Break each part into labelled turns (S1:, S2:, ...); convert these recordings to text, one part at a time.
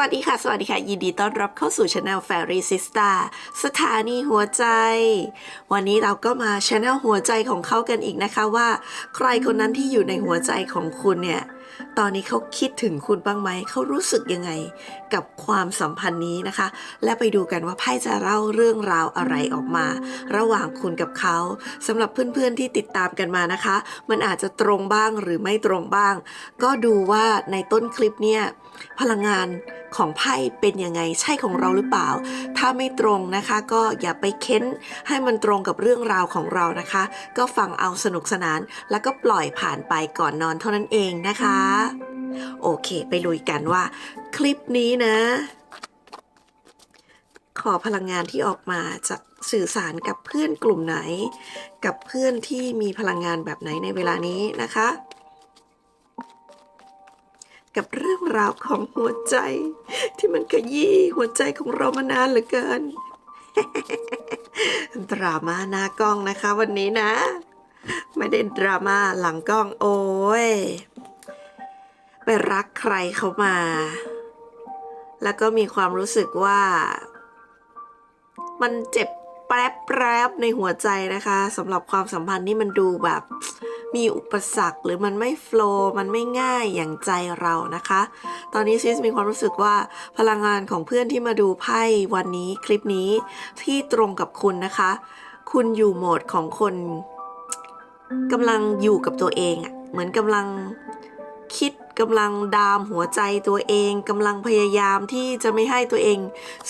S1: วัสดีค่ะ สวัสดีค่ะ ยินดีต้อนรับเข้าสู่ช anel Fairy Sister สถานีหัวใจ วันนี้เราก็มาช anel หัวใจของเขากันอีกนะคะว่า ใครคนนั้นที่อยู่ในหัวใจของคุณเนี่ย ตอนนี้เขาคิดถึงคุณบ้างไหม เขารู้สึกยังไงกับความสัมพันธ์นี้นะคะ และไปดูกันว่าไพ่จะเล่าเรื่องราวอะไรออกมา ระหว่างคุณกับเขาสำหรับเพื่อนๆที่ติดตามกันมานะคะ มันอาจจะตรงบ้างหรือไม่ตรงบ้าง ก็ดูว่าในต้นคลิปเนี่ยพลังงานของไพ่เป็นยังไงใช่ของเราหรือเปล่า ถ้าไม่ตรงนะคะ ก็อย่าไปเค้นให้มันตรงกับเรื่องราวของเรานะคะ ก็ฟังเอาสนุกสนาน แล้วก็ปล่อยผ่านไปก่อนนอนเท่านั้นเองนะคะโอเค ไปลุยกันว่า คลิปนี้นะ ขอพลังงานที่ออกมาจะสื่อสารกับเพื่อนกลุ่มไหน กับเพื่อนที่มีพลังงานแบบไหนในเวลานี้นะคะ กับเรื่องราวของหัวใจ ที่มันขยี้หัวใจของเรามานานเหลือเกินดราม่าหน้ากล้องนะคะวันนี้นะ ไม่ได้ดราม่าหลังกล้องโอ้ย ไปรักใครเขามา แล้วก็มีความรู้สึกว่า มันเจ็บแป๊บแป๊บในหัวใจนะคะสำหรับความสัมพันธ์นี่มันดูแบบ มีอุปสรรคหรือมันไม่โฟล์มันไม่ง่ายอย่างใจเรานะคะ ตอนนี้ซิสมีความรู้สึกว่าพลังงานของเพื่อนที่มาดูไพ่วันนี้คลิปนี้ที่ตรงกับคุณนะคะ คุณอยู่โหมดของคนกำลังอยู่กับตัวเองอะเหมือนกำลัง กำลังดามหัวใจตัวเองกำลังพยายามที่จะไม่ให้ตัวเอง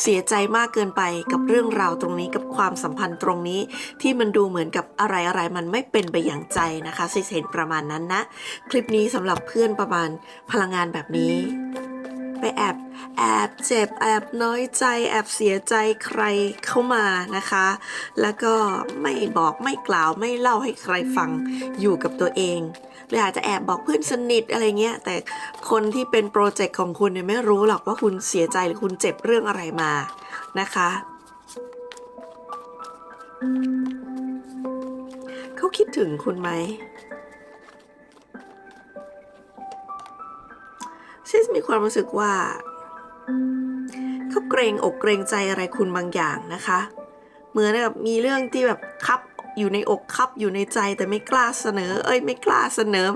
S1: เสียใจมากเกินไปกับเรื่องราวตรงนี้กับความสัมพันธ์ตรงนี้ ที่มันดูเหมือนกับอะไรอะไรมันไม่เป็นไปอย่างใจนะคะซิเห็นประมาณนั้นนะ คลิปนี้สำหรับเพื่อนประมาณพลังงานแบบนี้ ไปแอบแอบเจ็บแอบน้อยใจ แอบเสียใจใครเข้ามานะคะ แล้วก็ไม่บอกไม่กล่าวไม่เล่าให้ใครฟังอยู่กับตัวเองหรืออาจจะแอบบอกเพื่อนสนิทอะไรเงี้ย แต่คนที่เป็นโปรเจกต์ของคุณเนี่ยไม่รู้หรอกว่าคุณเสียใจหรือคุณเจ็บเรื่องอะไรมานะคะเขาคิดถึงคุณไหม ซิสมีความรู้สึกว่า เขาเกรงอกเกรงใจอะไรคุณบางอย่างนะคะ เหมือนกับมีเรื่องที่แบบคับอยู่ในอกคับอยู่ในใจแต่ไม่กล้าเสนอ เอ้ยไม่กล้าเสนอ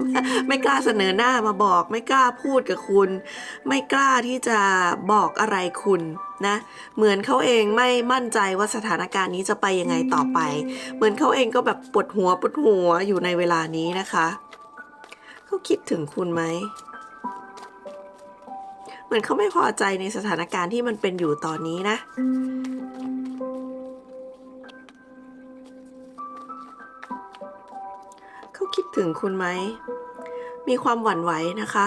S1: ไม่กล้าเสนอหน้ามาบอก ไม่กล้าพูดกับคุณ ไม่กล้าที่จะบอกอะไรคุณนะเหมือนเขาเองไม่มั่นใจว่าสถานการณ์นี้จะไปยังไงต่อไป เหมือนเขาเองก็แบบปวดหัวปวดหัวอยู่ในเวลานี้นะคะเขาคิดถึงคุณไหม มือนเขาไม่พอใจในสถานการณ์ที่มันเป็นอยู่ตอนนี้นะ เขาคิดถึงคุณไหม มีความหวั่นไหวนะคะ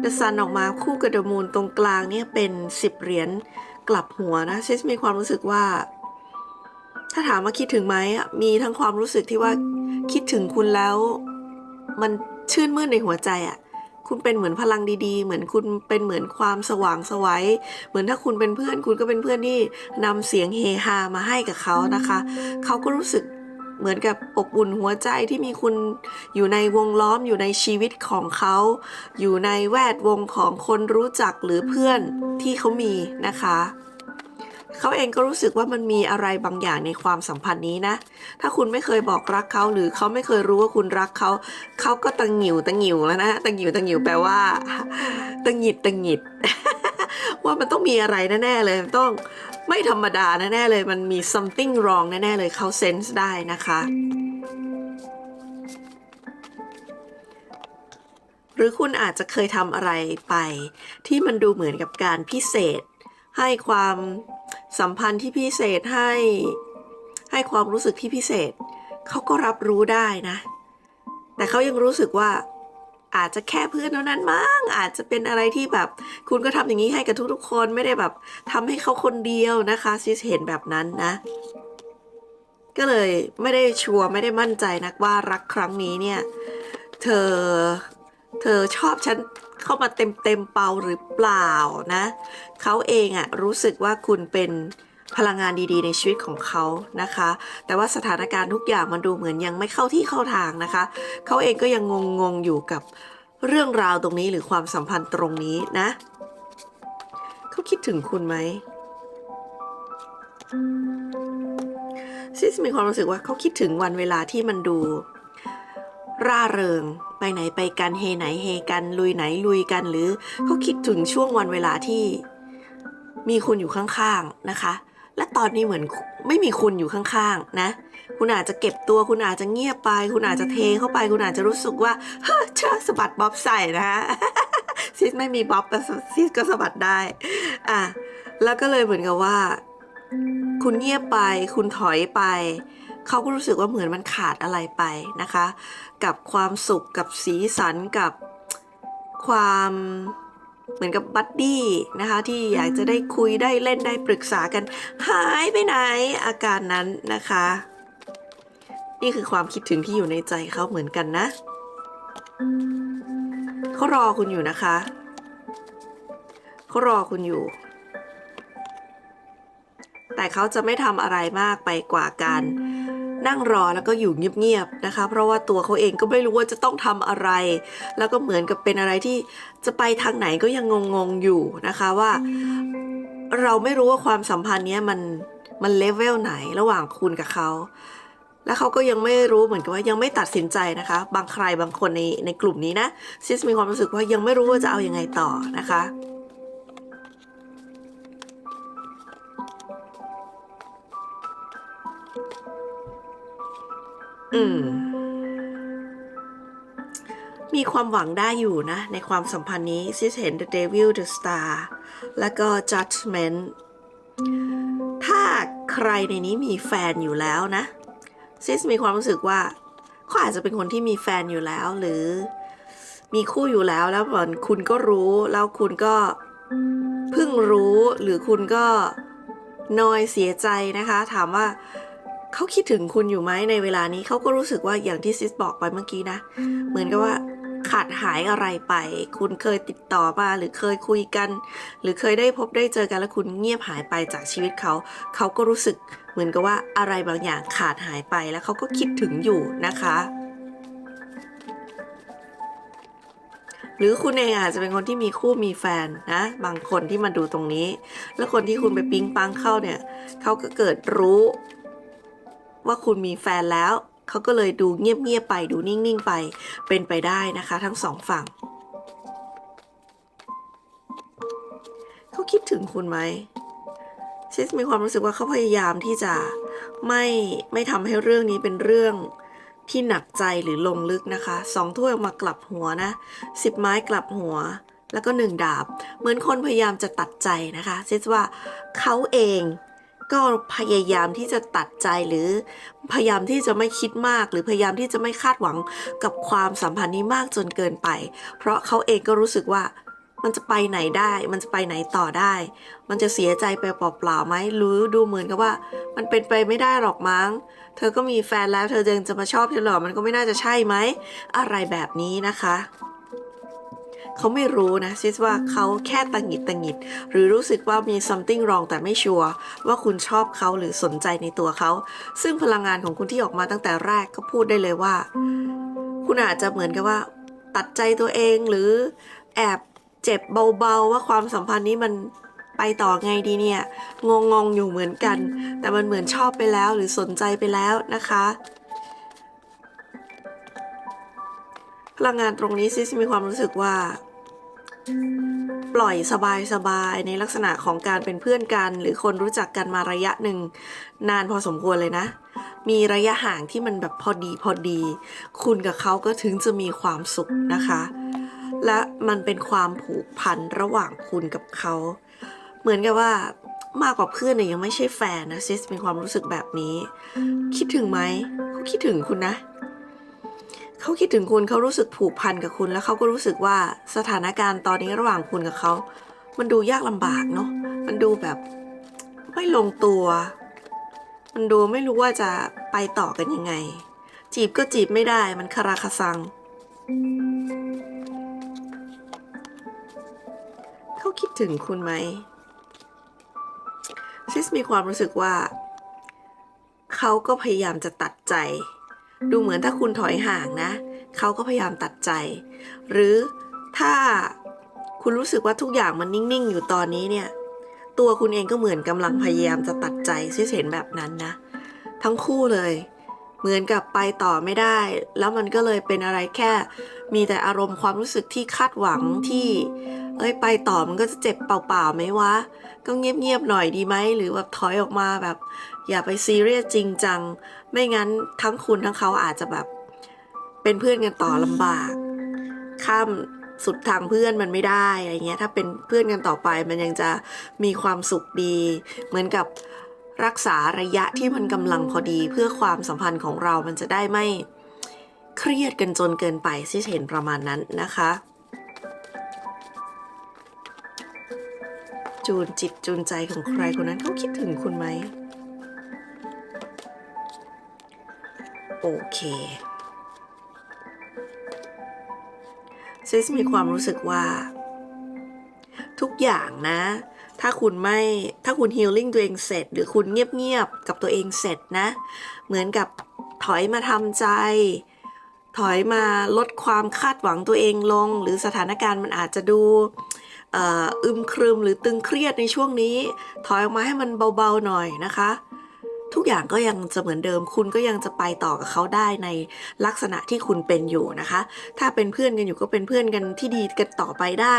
S1: เดซันออกมาคู่กับเดมูนตรงกลางเนี่ยเป็นสิบเหรียญกลับหัวนะซิสมีความรู้สึกว่า ถ้าถามว่าคิดถึงไหมอะมีทั้งความรู้สึกที่ว่าคิดถึงคุณแล้ว มันชื่นมื่นในหัวใจอะ คุณเป็นเหมือนพลังดีๆ เหมือนคุณเป็นเหมือนความสว่างสวัย เหมือนถ้าคุณเป็นเพื่อน คุณก็เป็นเพื่อนที่นำเสียงเฮฮามาให้กับเขานะคะ เขาก็รู้สึกเหมือนกับอบอุ่นหัวใจที่มีคุณอยู่ในวงล้อมอยู่ในชีวิตของเขา อยู่ในแวดวงของคนรู้จักหรือเพื่อนที่เขามีนะคะ เขาเองก็รู้สึกว่ามันมีอะไรบางอย่างในความสัมพันธ์นี้นะ ถ้าคุณไม่เคยบอกรักเขาหรือเขาไม่เคยรู้ว่าคุณรักเขา เขาก็ตังหิวตังหิวแล้วนะตังหิวตังหิวแปลว่าตังหิดตังหิด ว่ามันต้องมีอะไรแน่ๆเลยต้องไม่ธรรมดาแน่ๆเลย มันมี something wrong แน่ๆเลยเขาเซนส์ได้นะคะหรือคุณอาจจะเคยทำอะไรไป ที่มันดูเหมือนกับการพิเศษ ให้ความ สัมพันธ์ที่พิเศษให้ ให้ความรู้สึกที่พิเศษ เขาก็รับรู้ได้นะ แต่เขายังรู้สึกว่าอาจจะแค่เพื่อนเท่านั้นมั้งอาจจะเป็นอะไรที่แบบ คุณก็ทำอย่างนี้ให้กับทุกๆคนไม่ได้แบบทำให้เขาคนเดียวนะคะซิสเห็นแบบนั้นนะ ก็เลยไม่ได้ชัวร์ไม่ได้มั่นใจนักว่ารักครั้งนี้เนี่ย เธอ เธอชอบฉัน เข้ามาเต็มเต็มๆเปาหรือเปล่านะเขาเองอะรู้สึกว่าคุณเป็นพลังงานดีๆ ในชีวิตของเขานะคะ แต่ว่าสถานการณ์ทุกอย่างมันดูเหมือนยังไม่เข้าที่เข้าทางนะคะ เขาเองก็ยังงงๆอยู่กับเรื่องราวตรงนี้หรือความสัมพันธ์ตรงนี้นะ เขาคิดถึงคุณไหมซิสมีความรู้สึกว่าเขาคิดถึงวันเวลาที่มันดู ร่าเริง ไปไหนไปกันเฮไหนเฮกัน ลุยไหนลุยกันหรือเขาคิดถึงช่วงวันเวลาที่มีคุณอยู่ข้างๆนะคะ และตอนนี้เหมือนไม่มีคุณอยู่ข้างๆนะ คุณอาจจะเก็บตัวคุณอาจจะเงียบไป คุณอาจจะเทเข้าไป คุณอาจจะรู้สึกว่าเฮ้ยเชอสะบัดบ๊อบใส่นะฮะซิสไม่มีบ๊อบแต่ซิสก็สะบัดได้อะแล้วก็เลยเหมือนกับว่า คุณเงียบไป คุณถอยไป เขาก็รู้สึกว่าเหมือนมันขาดอะไรไปนะคะ กับความสุขกับสีสันกับความเหมือนกับบัดดี้นะคะที่อยากจะได้คุยได้เล่นได้ปรึกษากัน หายไปไหนอาการนั้นนะคะ นี่คือความคิดถึงที่อยู่ในใจเขาเหมือนกันนะเขารอคุณอยู่นะคะเขารอคุณอยู่ แต่เขาจะไม่ทำอะไรมากไปกว่าการ นั่งรอแล้วก็อยู่เงียบๆนะคะ เพราะว่าตัวเขาเองก็ไม่รู้ว่าจะต้องทำอะไร แล้วก็เหมือนกับเป็นอะไรที่จะไปทางไหนก็ยังงงๆอยู่นะคะว่า เราไม่รู้ว่าความสัมพันธ์เนี้ยมันมันเลเวลไหนระหว่างคุณกับเขาและเขาก็ยังไม่รู้เหมือนกับว่ายังไม่ตัดสินใจนะคะ บางใครบางคนในในกลุ่มนี้นะซิสมีความรู้สึกว่ายังไม่รู้ว่าจะเอาอยัางไงต่อนะคะ อืมมีความหวังได้อยู่นะ ในความสัมพันธ์นี้ซิสเห็น The Devil The Star แล้วก็ Judgment ถ้าใครในนี้มีแฟนอยู่แล้วนะ ซิสมีความรู้สึกว่าเขาอาจจะเป็นคนที่มีแฟนอยู่แล้วหรือ มีคู่อยู่แล้วแล้วเหมือนคุณก็รู้แล้วคุณก็เพิ่งรู้หรือคุณก็นอยเสียใจนะคะ ถามว่า เขาคิดถึงคุณอยู่ไหมในเวลานี้เขาก็รู้สึกว่าอย่างที่ซิสบอกไปเมื่อกี้นะ เหมือนกับว่าขาดหายอะไรไป คุณเคยติดต่อมาหรือเคยคุยกัน หรือเคยได้พบได้เจอกันแล้วคุณเงียบหายไปจากชีวิตเขา เขาก็รู้สึกเหมือนกับว่าอะไรบางอย่างขาดหายไปแล้วเขาก็คิดถึงอยู่นะคะ หรือคุณเองอาจจะเป็นคนที่มีคู่มีแฟนนะ บางคนที่มาดูตรงนี้ แล้วคนที่คุณไปปิ๊งปังเข้าเนี่ยเขาก็เกิดรู้ ว่าคุณมีแฟนแล้ว เขาก็เลยดูเงียบๆไปดูนิ่งๆไปเป็นไปได้นะคะ ทั้งสองฝั่ง เขาคิดถึงคุณไหมซิสมีความรู้สึกว่าเขาพยายามที่จะไม่ไม่ทำให้เรื่องนี้เป็นเรื่องที่หนักใจหรือลงลึกนะคะสองถ้วยออกมากลับหัวนะสิบไม้กลับหัว แล้วก็หนึ่งดาบ เหมือนคนพยายามจะตัดใจนะคะซิสว่าเขาเอง ก็พยายามที่จะตัดใจหรือพยายามที่จะไม่คิดมาก หรือพยายามที่จะไม่คาดหวังกับความสัมพันธ์นี้มากจนเกินไป เพราะเขาเองก็รู้สึกว่ามันจะไปไหนได้ มันจะไปไหนต่อได้ มันจะเสียใจไปเปล่าๆไหมหรือดูเหมือนกับว่า มันเป็นไปไม่ได้หรอกมั้ง เธอก็มีแฟนแล้ว เธอยังจะมาชอบฉันหรอ มันก็ไม่น่าจะใช่ไหม อะไรแบบนี้นะคะ เขาไม่รู้นะซิสว่าเขาแค่ตังหงิดตังหงิด หรือรู้สึกว่ามี something wrong แต่ไม่ชัวร์ว่าคุณชอบเขาหรือสนใจในตัวเขา ซึ่งพลังงานของคุณที่ออกมาตั้งแต่แรกก็พูดได้เลยว่า คุณอาจจะเหมือนกับว่า ตัดใจตัวเองหรือแอบเจ็บเบาๆ ว่าความสัมพันธ์นี้มันไปต่อไงดีเนี่ย งงงๆอยู่เหมือนกัน แต่มันเหมือนชอบไปแล้วหรือสนใจไปแล้วนะคะ พลังงานตรงนี้ซิสมีความรู้สึกว่า ปล่อยสบายๆในลักษณะของการเป็นเพื่อนกัน หรือคนรู้จักกันมาระยะหนึ่ง นานพอสมควรเลยนะ มีระยะห่างที่มันแบบพอดีพอดี คุณกับเขาก็ถึงจะมีความสุขนะคะ และมันเป็นความผูกพันระหว่างคุณกับเขา เหมือนกับว่ามากกว่าเพื่อนเนี่ยยังไม่ใช่แฟนนะซิสมีความรู้สึกแบบนี้ คิดถึงไหมเขาคิดถึงคุณนะ เขาคิดถึงคุณเขารู้สึกผูกพันกับคุณ แล้วเขาก็รู้สึกว่าสถานการณ์ตอนนี้ระหว่างคุณกับเขา มันดูยากลำบากเนาะมันดูแบบไม่ลงตัว มันดูไม่รู้ว่าจะไปต่อกันยังไง จีบก็จีบไม่ได้มันคาราคาซังเขาคิดถึงคุณไหมซิสมีความรู้สึกว่า เขาก็พยายามจะตัดใจ ดูเหมือนถ้าคุณถอยห่างนะ เขาก็พยายามตัดใจ หรือถ้าคุณรู้สึกว่าทุกอย่างมันนิ่ง ๆ อยู่ตอนนี้เนี่ย ตัวคุณเองก็เหมือนกำลังพยายามจะตัดใจซิสเห็นแบบนั้นนะ ทั้งคู่เลย เหมือนกับไปต่อไม่ได้ แล้วมันก็เลยเป็นอะไรแค่ มีแต่อารมณ์ความรู้สึกที่คาดหวังที่ เอ้ยไปต่อมันก็จะเจ็บเปล่าๆไหมวะ ก็เงียบๆหน่อยดีไหมหรือแบบถอยออกมาแบบ อย่าไปซีเรียสจริงจัง ไม่งั้นทั้งคุณทั้งเขาอาจจะแบบ เป็นเพื่อนกันต่อลำบาก ข้ามสุดทางเพื่อนมันไม่ได้อะไรเงี้ย ถ้าเป็นเพื่อนกันต่อไปมันยังจะมีความสุขดี เหมือนกับรักษาระยะที่มันกำลังพอดีเพื่อความสัมพันธ์ของเรามันจะได้ไม่เครียดกันจนเกินไปที่เห็นประมาณนั้นนะคะ จูนจิตจูนใจของใครคนนั้นเขาคิดถึงคุณไหม โอเคซิสมีความรู้สึกว่า ทุกอย่างนะ ถ้าคุณไม่ถ้าคุณฮีลลิ่งตัวเองเสร็จ หรือคุณเงียบๆกับตัวเองเสร็จนะ เหมือนกับถอยมาทำใจ ถอยมาลดความคาดหวังตัวเองลง หรือสถานการณ์มันอาจจะดูอึมครึมหรือตึงเครียดในช่วงนี้ ถอยออกมาให้มันเบาๆหน่อยนะคะ ทุกอย่างก็ยังจะเหมือนเดิม คุณก็ยังจะไปต่อกับเขาได้ในลักษณะที่คุณเป็นอยู่นะคะ ถ้าเป็นเพื่อนกันอยู่ก็เป็นเพื่อนกันที่ดีกันต่อไปได้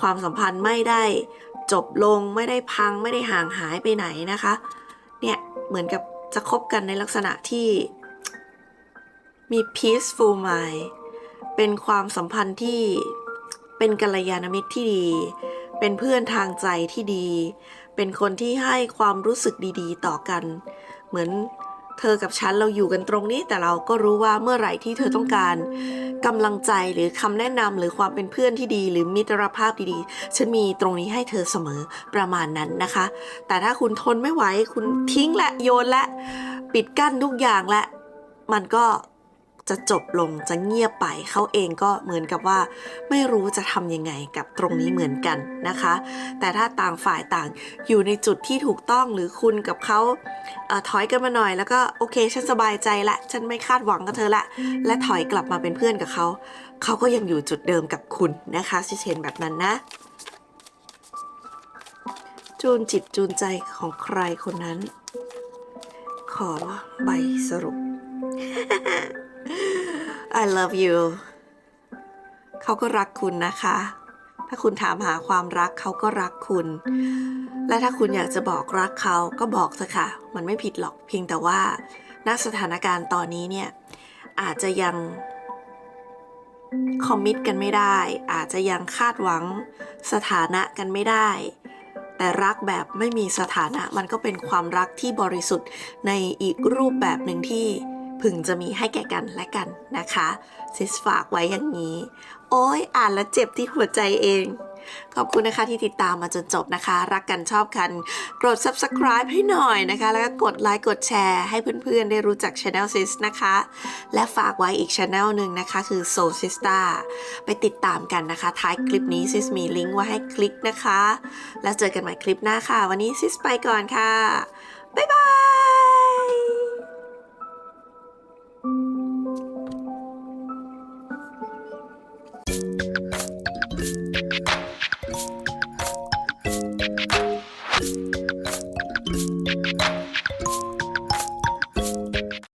S1: ความสัมพันธ์ไม่ได้จบลงไม่ได้พังไม่ได้ห่างหายไปไหนนะคะ เนี่ยเหมือนกับจะคบกันในลักษณะที่มี peaceful mind เป็นความสัมพันธ์ที่เป็นกัลยาณมิตรที่ดี เป็นเพื่อนทางใจที่ดี เป็นคนที่ให้ความรู้สึกดี ๆ ต่อกัน เหมือนเธอกับฉันเราอยู่กันตรงนี้ แต่เราก็รู้ว่าเมื่อไหร่ที่เธอต้องการกำลังใจหรือคำแนะนำหรือความเป็นเพื่อนที่ดี หรือมิตรภาพดีๆ ฉันมีตรงนี้ให้เธอเสมอประมาณนั้นนะคะ แต่ถ้าคุณทนไม่ไหวคุณทิ้งและโยนและ ปิดกั้นทุกอย่างและ มันก็ จะจบลงจะเงียบไปเขาเองก็เหมือนกับว่า ไม่รู้จะทำยังไงกับตรงนี้เหมือนกันนะคะ แต่ถ้าต่างฝ่ายต่างอยู่ในจุดที่ถูกต้องหรือคุณกับเขาเออถอยกันมาหน่อย แล้วก็โอเคฉันสบายใจละ ฉันไม่คาดหวังกับเธอละ และถอยกลับมาเป็นเพื่อนกับเขาเขาก็ยังอยู่จุดเดิมกับคุณนะคะชิเชนแบบนั้นนะจูนจิตจูนใจของใครคนนั้น ขอใบสรุป I love you เขาก็รักคุณนะคะ ถ้าคุณถามหาความรักเขาก็รักคุณ และถ้าคุณอยากจะบอกรักเขาก็บอกเถอะค่ะ มันไม่ผิดหรอก เพียงแต่ว่าณสถานการณ์ตอนนี้เนี่ย อาจจะยังคอมมิตกันไม่ได้ อาจจะยังคาดหวังสถานะกันไม่ได้ แต่รักแบบไม่มีสถานะมันก็เป็นความรักที่บริสุทธิ์ในอีกรูปแบบหนึ่งที่ พึงจะมีให้แก่กันและกันนะคะซิสฝากไว้อย่างนี้ โอ้ยอ่านแล้วเจ็บที่หัวใจเอง ขอบคุณนะคะที่ติดตามมาจนจบนะคะ รักกันชอบกัน กด subscribe ให้หน่อยนะคะ แล้วก็กดไลค์กดแชร์ให้เพื่อนๆ ได้รู้จัก Channel Sis นะคะ และฝากไว้อีก Channel หนึ่งนะคะ คือ Soul Sister ไปติดตามกันนะคะ ท้ายคลิปนี้ซิสมีลิงก์ไว้ให้คลิกนะคะ แล้วเจอกันใหม่คลิปหน้าค่ะ วันนี้ซิสไปก่อนค่ะ บ๊ายบาย